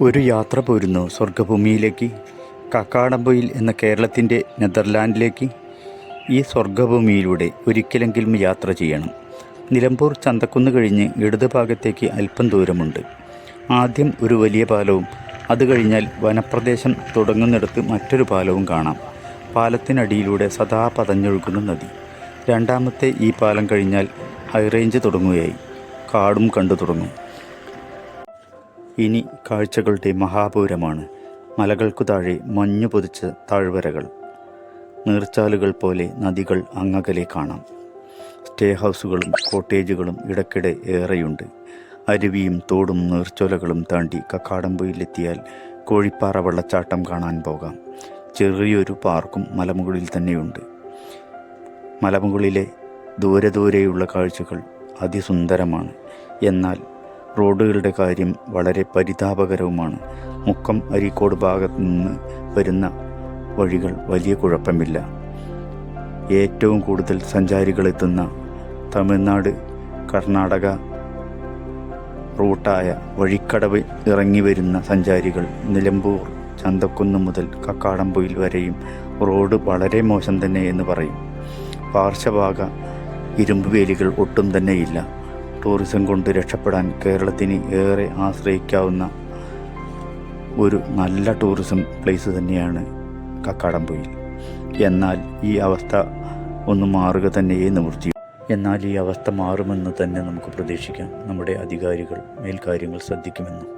ഒരു യാത്ര പോരുന്നു സ്വർഗഭൂമിയിലേക്ക്. കക്കാടംപൊയിൽ എന്ന കേരളത്തിന്റെ നെതർലാൻഡിലേക്ക്. ഈ സ്വർഗഭൂമിയിലൂടെ ഒരിക്കലെങ്കിലും യാത്ര ചെയ്യണം. നിലമ്പൂർ ചന്തക്കുന്ന് കഴിഞ്ഞ് ഇടതുഭാഗത്തേക്ക് അല്പം ദൂരമുണ്ട്. ആദ്യം ഒരു വലിയ പാലവും അത് കഴിഞ്ഞാൽ വനപ്രദേശം തുടങ്ങുന്നിടത്ത് മറ്റൊരു പാലവും കാണാം. പാലത്തിനടിയിലൂടെ സദാ പതഞ്ഞൊഴുകുന്ന നദി. രണ്ടാമത്തെ ഈ പാലം കഴിഞ്ഞാൽ ഹൈറേഞ്ച് തുടങ്ങുകയായി. കാടും കണ്ടു തുടങ്ങും. ഇനി കാഴ്ചകളുടെ മഹാപൂരമാണ്. മലകൾക്കു താഴെ മഞ്ഞു പൊതിച്ച താഴ്വരകൾ. നീർച്ചാലുകൾ പോലെ നദികൾ അങ്ങകലെ കാണാം. സ്റ്റേ ഹൗസുകളും കോട്ടേജുകളും ഇടയ്ക്കിടെ ഏറെയുണ്ട്. അരുവിയും തോടും നീർച്ചോലകളും താണ്ടി കക്കാടമ്പുയിലെത്തിയാൽ കോഴിപ്പാറ വെള്ളച്ചാട്ടം കാണാൻ പോകാം. ചെറിയൊരു പാർക്കും മലമുകളിൽ തന്നെയുണ്ട്. മലമുകളിലെ ദൂരെ ദൂരെയുള്ള കാഴ്ചകൾ അതിസുന്ദരമാണ്. എന്നാൽ റോഡുകളുടെ കാര്യം വളരെ പരിതാപകരവുമാണ്. മുക്കം അരീക്കോട് ഭാഗത്തു നിന്ന് വരുന്ന വഴികൾ വലിയ കുഴപ്പമില്ല. ഏറ്റവും കൂടുതൽ സഞ്ചാരികളെത്തുന്ന തമിഴ്നാട് കർണാടക റൂട്ടായ വഴിക്കടവ് ഇറങ്ങി വരുന്ന സഞ്ചാരികൾ നിലമ്പൂർ ചന്തക്കുന്ന് മുതൽ കക്കാടംപൊയിൽ വരെയും റോഡ് വളരെ മോശം തന്നെ എന്ന് പറയും. പാർശ്വഭാഗ ഇരുമ്പ് വേലികൾ ഒട്ടും തന്നെയില്ല. ടൂറിസം കൊണ്ട് രക്ഷപ്പെടാൻ കേരളത്തിന് ഏറെ ആശ്രയിക്കാവുന്ന ഒരു നല്ല ടൂറിസം പ്ലേസ് തന്നെയാണ് കക്കാടംപൊയിൽ. എന്നാൽ ഈ അവസ്ഥ ഒന്ന് മാറുക തന്നെയേ നിവൃത്തി എന്നാൽ ഈ അവസ്ഥ മാറുമെന്ന് തന്നെ നമുക്ക് പ്രതീക്ഷിക്കാം. നമ്മുടെ അധികാരികൾ മേൽക്കാര്യങ്ങൾ ശ്രദ്ധിക്കുമെന്ന്.